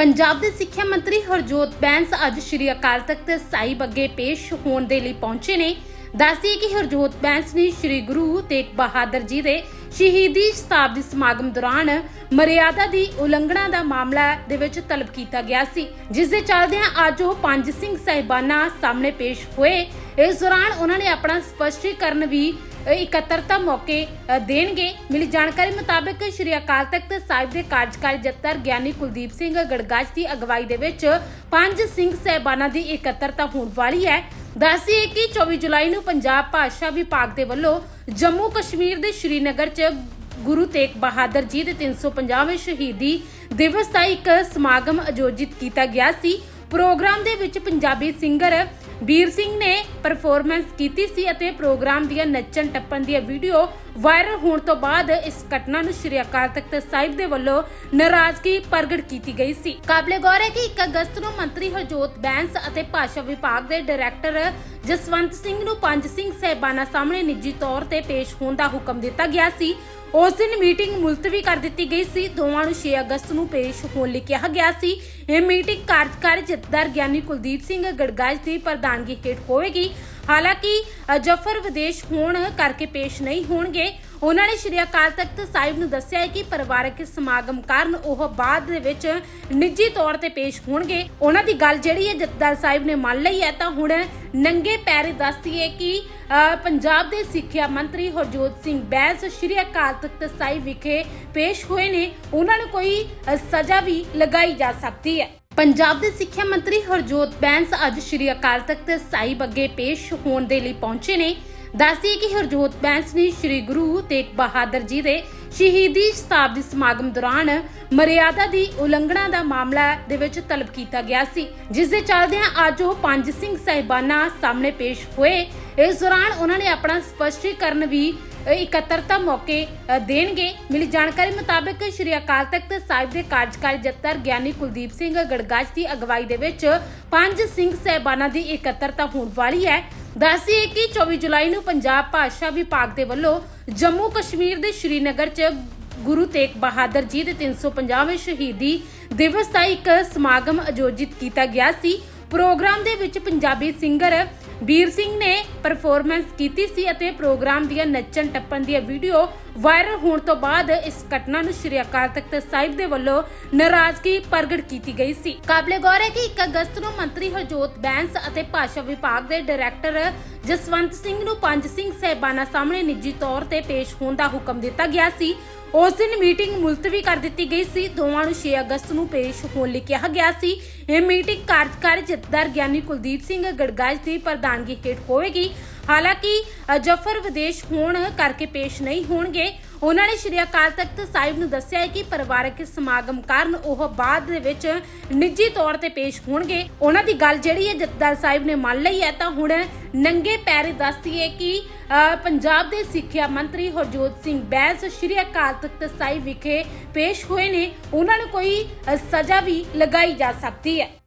ਪੰਜਾਬ ਦੇ ਸਿੱਖਿਆ ਮੰਤਰੀ ਹਰਜੋਤ ਬੈਂਸ ਅੱਜ ਸ਼੍ਰੀ ਅਕਾਲ ਤਖਤ ਸਾਹਿਬ ਅੱਗੇ ਪੇਸ਼ ਹੋਣ ਦੇ ਲਈ ਪਹੁੰਚੇ ਨੇ। ਦੱਸਦੀ ਕਿ ਹਰਜੋਤ ਬੈਂਸ ਨੇ ਸ਼੍ਰੀ ਗੁਰੂ ਤੇਗ ਬਹਾਦਰ ਜੀ ਦੇ ਸ਼ਹੀਦੀ ਸ਼ਤਾਬਦੀ ਸਮਾਗਮ ਦੌਰਾਨ ਮਰਿਆਦਾ ਦੀ ਉਲੰਘਣਾ ਦਾ ਮਾਮਲਾ ਦੇ ਵਿੱਚ ਤਲਬ ਕੀਤਾ ਗਿਆ ਸੀ। ਜਿਸ ਦੇ ਚੱਲਦਿਆਂ ਅੱਜ ਉਹ ਪੰਜ ਸਿੰਘ ਸਾਹਿਬਾਨਾਂ ਸਾਹਮਣੇ ਪੇਸ਼ ਹੋਏ। ਇਸ ਦੌਰਾਨ ਉਹਨਾਂ ਨੇ ਆਪਣਾ ਸਪਸ਼ਟੀਕਰਨ ਵੀ ਇਕੱਤਰਤਾ ਮੌਕੇ ਦੇਣਗੇ। ਮਿਲੀ ਜਾਣਕਾਰੀ ਮੁਤਾਬਕ ਸ਼੍ਰੀ ਅਕਾਲ ਤਖਤ ਸਾਹਿਬ ਦੇ ਕਾਰਜਕਾਰੀ ਜੱਤਰ ਗਿਆਨੀ ਕੁਲਦੀਪ ਸਿੰਘ ਗੜਗਾਜ ਦੀ ਅਗਵਾਈ ਦੇ ਵਿੱਚ ਪੰਜ ਸਿੰਘ ਸਹਿਬਾਨਾਂ ਦੀ ਇਕੱਤਰਤਾ ਹੋਣ ਵਾਲੀ ਹੈ। ਦੱਸੀਏ ਕਿ 24 ਜੁਲਾਈ ਨੂੰ ਪੰਜਾਬ ਭਾਸ਼ਾ ਵਿਭਾਗ ਦੇ ਵੱਲੋਂ ਜੰਮੂ ਕਸ਼ਮੀਰ ਦੇ ਸ਼੍ਰੀਨਗਰ 'ਚ ਗੁਰੂ ਤੇਗ ਬਹਾਦਰ ਜੀ ਦੇ 350ਵੇਂ ਸ਼ਹੀਦੀ ਦਿਵਸ ਦਾ ਇੱਕ ਸਮਾਗਮ ਆਯੋਜਿਤ ਕੀਤਾ ਗਿਆ ਸੀ। ਪ੍ਰੋਗਰਾਮ ਦੇ ਵਿੱਚ ਪੰਜਾਬੀ ਸਿੰਗਰ ਵੀਰ ਸਿੰਘ ਨੇ ਪਰਫਾਰਮੈਂਸ ਕੀਤੀ ਸੀ ਅਤੇ ਪ੍ਰੋਗਰਾਮ ਦੀਆਂ ਨੱਚਣ ਟੱਪਣ ਦੀਆਂ ਵੀਡੀਓ ਵਾਇਰਲ ਹੋਣ ਤੋਂ ਬਾਅਦ ਇਸ ਘਟਨਾ ਨੂੰ ਸ਼੍ਰੀ ਅਕਾਲ ਤਖਤ ਸਾਹਿਬ ਦੇ ਵੱਲੋਂ ਨਾਰਾਜ਼ਗੀ ਪ੍ਰਗਟ ਕੀਤੀ ਗਈ ਸੀ। ਕਾਬਲੇ ਗੌਰ ਹੈ ਕਿ 1 ਅਗਸਤ ਨੂੰ ਮੰਤਰੀ ਹਰਜੋਤ ਬੈਂਸ ਅਤੇ ਭਾਸ਼ਾ ਵਿਭਾਗ ਦੇ ਡਾਇਰੈਕਟਰ ਜਸਵੰਤ ਸਿੰਘ ਨੂੰ ਪੰਜ ਸਿੰਘ ਸਹਿਬਾਨਾਂ ਸਾਹਮਣੇ ਨਿੱਜੀ ਤੌਰ ਤੇ ਪੇਸ਼ ਹੋਣ ਦਾ ਹੁਕਮ ਦਿੱਤਾ ਗਿਆ ਸੀ। ਉਸ ਦਿਨ ਮੀਟਿੰਗ ਮੁਲਤਵੀ ਕਰ ਦਿੱਤੀ ਗਈ ਸੀ। ਦੋਵਾਂ ਨੂੰ 6 ਅਗਸਤ ਨੂੰ ਪੇਸ਼ ਹੋਣ ਲਈ ਕਿਹਾ ਗਿਆ ਸੀ। ਇਹ ਮੀਟਿੰਗ ਕਾਰਜਕਾਰੀ ਜਥੇਦਾਰ ਗਿਆਨੀ ਕੁਲਦੀਪ ਸਿੰਘ ਗੜਗਾਜ ਦੀ ਪ੍ਰਧਾਨਗੀ ਹੇਠ ਹੋਵੇਗੀ। ਹਾਲਾਂਕਿ ਜਫਰ ਵਿਦੇਸ਼ ਹੋਣ ਕਰਕੇ ਪੇਸ਼ ਨਹੀਂ ਹੋਣਗੇ। ਉਹਨਾਂ ਨੇ ਸ਼੍ਰੀ ਅਕਾਲ ਤਖਤ ਸਾਹਿਬ ਨੂੰ ਦੱਸਿਆ ਹੈ ਕਿ ਪਰਿਵਾਰਕ ਸਮਾਗਮ ਕਾਰਨ ਉਹ ਬਾਅਦ ਦੇ ਵਿੱਚ ਨਿੱਜੀ ਤੌਰ ਤੇ ਪੇਸ਼ ਹੋਣਗੇ। ਉਹਨਾਂ ਦੀ ਗੱਲ ਜਿਹੜੀ ਹੈ, ਜਥੇਦਾਰ ਸਾਹਿਬ ਨੇ ਮੰਨ ਲਈ ਹੈ, ਤਾਂ ਹੁਣ ਨੰਗੇ ਪੈਰੀ ਦੱਸਦੀ ਹੈ ਕਿ ਪੰਜਾਬ ਦੇ ਸਿੱਖਿਆ ਮੰਤਰੀ ਹਰਜੋਤ ਸਿੰਘ ਬੈਂਸ ਸ਼੍ਰੀ ਅਕਾਲ ਤਖਤ ਸਾਹਿਬ ਵਿਖੇ ਪੇਸ਼ ਹੋਏ ਨੇ। ਉਹਨਾਂ ਨੂੰ ਕੋਈ ਸਜ਼ਾ ਵੀ ਲਗਾਈ ਜਾ ਸਕਦੀ ਹੈ। ਪੰਜਾਬ ਦੇ ਸਿੱਖਿਆ ਮੰਤਰੀ ਹਰਜੋਤ ਬੈਂਸ ਅੱਜ ਸ਼੍ਰੀ ਅਕਾਲ ਤਖਤ ਸਾਹਿਬ ਅੱਗੇ ਪੇਸ਼ ਹੋਣ ਦੇ ਲਈ ਪਹੁੰਚੇ ਨੇ। ਦੱਸਦੀ ਕਿ ਹਰਜੋਤ ਬੈਂਸ ਨੇ ਸ਼੍ਰੀ ਗੁਰੂ ਤੇਗ ਬਹਾਦਰ ਜੀ ਦੇ ਸ਼ਹੀਦੀ ਸ਼ਤਾਬਦੀ ਸਮਾਗਮ ਦੌਰਾਨ ਮਰਿਆਦਾ ਦੀ ਉਲੰਘਣਾ ਦਾ ਮਾਮਲਾ ਦੇ ਵਿੱਚ ਤਲਬ ਕੀਤਾ ਗਿਆ ਸੀ। ਜਿਸ ਦੇ ਚੱਲਦਿਆਂ ਅੱਜ ਉਹ ਪੰਜ ਸਿੰਘ ਸਾਹਿਬਾਨਾਂ ਸਾਹਮਣੇ ਪੇਸ਼ ਹੋਏ। ਇਸ ਦੌਰਾਨ ਉਹਨਾਂ ਨੇ ਆਪਣਾ ਸਪਸ਼ਟੀਕਰਨ ਵੀ ਇਕੱਤਰਤਾ ਮੌਕੇ ਦੇਣਗੇ। ਮਿਲੀ ਜਾਣਕਾਰੀ ਮੁਤਾਬਕ ਸ਼੍ਰੀ ਅਕਾਲ ਤਖਤ ਸਾਹਿਬ ਦੇ ਕਾਰਜਕਾਰੀ ਜੱਤਰ ਗਿਆਨੀ ਕੁਲਦੀਪ ਸਿੰਘ ਗੜਗਾਜ ਦੀ ਅਗਵਾਈ ਦੇ ਵਿੱਚ ਪੰਜ ਸਿੰਘ ਸਹਿਬਾਨਾਂ ਦੀ ਇਕੱਤਰਤਾ ਹੋਣ ਵਾਲੀ ਹੈ। ਦੱਸੀਏ ਕਿ 24 ਜੁਲਾਈ ਨੂੰ ਪੰਜਾਬ ਭਾਸ਼ਾ ਵਿਭਾਗ ਦੇ ਵੱਲੋਂ ਜੰਮੂ ਕਸ਼ਮੀਰ ਦੇ ਸ਼੍ਰੀਨਗਰ 'ਚ ਗੁਰੂ ਤੇਗ ਬਹਾਦਰ ਜੀ ਦੇ 350ਵੇਂ ਸ਼ਹੀਦੀ ਦਿਵਸ ਦਾ ਇੱਕ ਸਮਾਗਮ ਆਯੋਜਿਤ ਕੀਤਾ ਗਿਆ ਸੀ। ਪ੍ਰੋਗਰਾਮ ਦੇ ਵਿੱਚ ਪੰਜਾਬੀ ਸਿੰਗਰ ਵੀਰ ਸਿੰਘ ਨੇ ਪਰਫਾਰਮੈਂਸ ਕੀਤੀ ਸੀ ਅਤੇ ਪ੍ਰੋਗਰਾਮ ਦੀਆਂ ਨੱਚਣ ਟੱਪਣ ਦੀਆਂ ਵੀਡੀਓ ਵਾਇਰਲ ਹੋਣ ਤੋਂ ਬਾਅਦ ਇਸ ਘਟਨਾ ਨੂੰ ਸ਼੍ਰੀ ਅਕਾਲ ਤਖਤ ਸਾਹਿਬ ਦੇ ਵੱਲੋਂ ਨਾਰਾਜ਼ਗੀ ਪ੍ਰਗਟ ਕੀਤੀ ਗਈ ਸੀ। ਕਾਬਲੇ ਗੌਰ ਹੈ ਕਿ 1 ਅਗਸਤ ਨੂੰ ਮੰਤਰੀ ਹਰਜੋਤ ਬੈਂਸ ਅਤੇ ਭਾਸ਼ਾ ਵਿਭਾਗ ਦੇ ਡਾਇਰੈਕਟਰ ਜਸਵੰਤ ਸਿੰਘ ਨੂੰ ਪੰਜ ਸਿੰਘ ਸਹਿਬਾਨਾਂ ਸਾਹਮਣੇ ਨਿੱਜੀ ਤੌਰ ਤੇ ਪੇਸ਼ ਹੋਣ ਦਾ ਹੁਕਮ ਦਿੱਤਾ ਗਿਆ ਸੀ। ਉਸ ਦਿਨ ਮੀਟਿੰਗ ਮੁਲਤਵੀ ਕਰ ਦਿੱਤੀ ਗਈ ਸੀ। ਦੋਵਾਂ ਨੂੰ 6 ਅਗਸਤ ਨੂੰ ਪੇਸ਼ ਹੋਣ ਲਈ ਕਿਹਾ ਗਿਆ ਸੀ। ਇਹ ਮੀਟਿੰਗ ਕਾਰਜਕਾਰੀ ਜਥੇਦਾਰ ਗਿਆਨੀ ਕੁਲਦੀਪ ਸਿੰਘ ਗੜਗਾਜ ਦੀ ਪ੍ਰਧਾਨਗੀ ਹੇਠ ਹੋਵੇਗੀ। ਹਾਲਾਂਕਿ ਜਫਰ ਵਿਦੇਸ਼ ਹੋਣ ਕਰਕੇ ਪੇਸ਼ ਨਹੀਂ ਹੋਣਗੇ। ਉਹਨਾਂ ਨੇ ਸ਼੍ਰੀ ਅਕਾਲ ਤਖਤ ਸਾਹਿਬ ਨੂੰ ਦੱਸਿਆ ਹੈ ਕਿ ਪਰਿਵਾਰਕ ਸਮਾਗਮ ਕਾਰਨ ਉਹ ਬਾਅਦ ਦੇ ਵਿੱਚ ਨਿੱਜੀ ਤੌਰ ਤੇ ਪੇਸ਼ ਹੋਣਗੇ। ਉਹਨਾਂ ਦੀ ਗੱਲ ਜਿਹੜੀ ਹੈ, ਜਥੇਦਾਰ ਸਾਹਿਬ ਨੇ ਮੰਨ ਲਈ ਹੈ, ਤਾਂ ਹੁਣ ਨੰਗੇ ਪੈਰੀ ਦੱਸਦੀ ਹੈ ਕਿ ਪੰਜਾਬ ਦੇ ਸਿੱਖਿਆ ਮੰਤਰੀ ਹਰਜੋਤ ਸਿੰਘ ਬੈਂਸ ਸ਼੍ਰੀ ਅਕਾਲ ਤਖਤ ਸਾਹਿਬ ਵਿਖੇ ਪੇਸ਼ ਹੋਏ ਨੇ। ਉਹਨਾਂ ਨੂੰ ਕੋਈ ਸਜ਼ਾ ਵੀ ਲਗਾਈ ਜਾ ਸਕਦੀ ਹੈ।